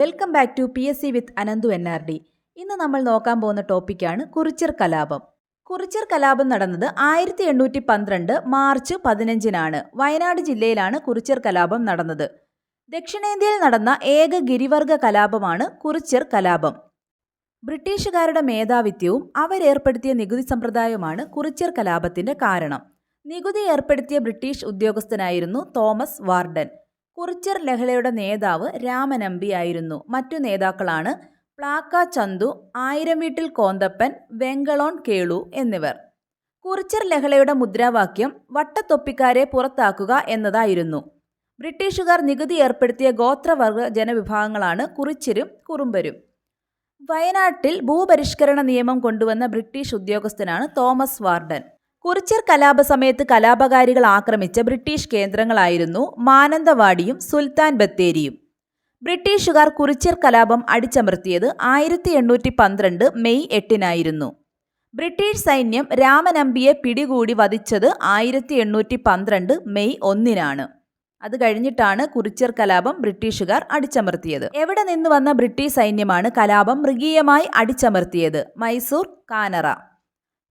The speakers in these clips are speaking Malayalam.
Welcome back to P S C with Ananthu N R D ഇന്ന് നമ്മൾ നോക്കാൻ പോകുന്ന ടോപ്പിക്കാണ് കുറിച്ചർ കലാപം. കുറിച്ചർ കലാപം നടന്നത് ആയിരത്തി എണ്ണൂറ്റി പന്ത്രണ്ട് മാർച്ച് പതിനഞ്ചിനാണ്. വയനാട് ജില്ലയിലാണ് കുറിച്ചർ കലാപം നടന്നത്. ദക്ഷിണേന്ത്യയിൽ നടന്ന ഏക ഗിരിവർഗ കലാപമാണ് കുറിച്ചർ കലാപം. ബ്രിട്ടീഷുകാരുടെ മേധാവിത്വവും അവരേർപ്പെടുത്തിയ നികുതി സമ്പ്രദായവുമാണ് കുറിച്ചർ കലാപത്തിന്റെ കാരണം. നികുതി ഏർപ്പെടുത്തിയ ബ്രിട്ടീഷ് ഉദ്യോഗസ്ഥനായിരുന്നു തോമസ് വാർഡൻ. കുറിച്യർ ലഹളയുടെ നേതാവ് രാമനമ്പി ആയിരുന്നു. മറ്റു നേതാക്കളാണ് പ്ലാക്ക ചന്തു ആയിരം വീട്ടിൽ കോന്തപ്പൻ വെങ്കളോൺ കേളു എന്നിവർ. കുറിച്യർ ലഹളയുടെ മുദ്രാവാക്യം വട്ടത്തൊപ്പിക്കാരെ പുറത്താക്കുക എന്നതായിരുന്നു. ബ്രിട്ടീഷുകാർ നികുതി ഏർപ്പെടുത്തിയ ഗോത്രവർഗ ജനവിഭാഗങ്ങളാണ് കുറിച്യരും കുറുമ്പരും. വയനാട്ടിൽ ഭൂപരിഷ്കരണ നിയമം കൊണ്ടുവന്ന ബ്രിട്ടീഷ് ഉദ്യോഗസ്ഥനാണ് തോമസ് വാർഡൻ. കുറിച്യർ കലാപ സമയത്ത് കലാപകാരികൾ ആക്രമിച്ച ബ്രിട്ടീഷ് കേന്ദ്രങ്ങളായിരുന്നു മാനന്തവാടിയും സുൽത്താൻ ബത്തേരിയും. ബ്രിട്ടീഷുകാർ കുറിച്യർ കലാപം അടിച്ചമർത്തിയത് ആയിരത്തി എണ്ണൂറ്റി പന്ത്രണ്ട് മെയ് എട്ടിനായിരുന്നു. ബ്രിട്ടീഷ് സൈന്യം രാമനമ്പിയെ പിടികൂടി വധിച്ചത് ആയിരത്തി എണ്ണൂറ്റി പന്ത്രണ്ട് മെയ് ഒന്നിനാണ്. അത് കഴിഞ്ഞിട്ടാണ് കുറിച്യർ കലാപം ബ്രിട്ടീഷുകാർ അടിച്ചമർത്തിയത്. എവിടെ നിന്ന് വന്ന ബ്രിട്ടീഷ് സൈന്യമാണ് കലാപം മൃഗീയമായി അടിച്ചമർത്തിയത്? മൈസൂർ കാനറ.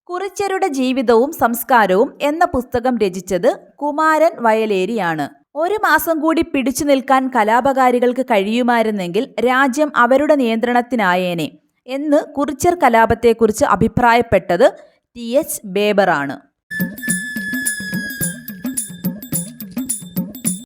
കുറിച്യരുടെ ജീവിതവും സംസ്കാരവും എന്ന പുസ്തകം രചിച്ചത് കുമാരൻ വയലേരിയാണ്. ഒരു മാസം കൂടി പിടിച്ചു നിൽക്കാൻ കലാപകാരികൾക്ക് കഴിയുമായിരുന്നെങ്കിൽ രാജ്യം അവരുടെ നിയന്ത്രണത്തിനായേനെ എന്ന് കുറിച്യർ കലാപത്തെക്കുറിച്ച് അഭിപ്രായപ്പെട്ടത് ടി. എച്ച്. ബേബറാണ്.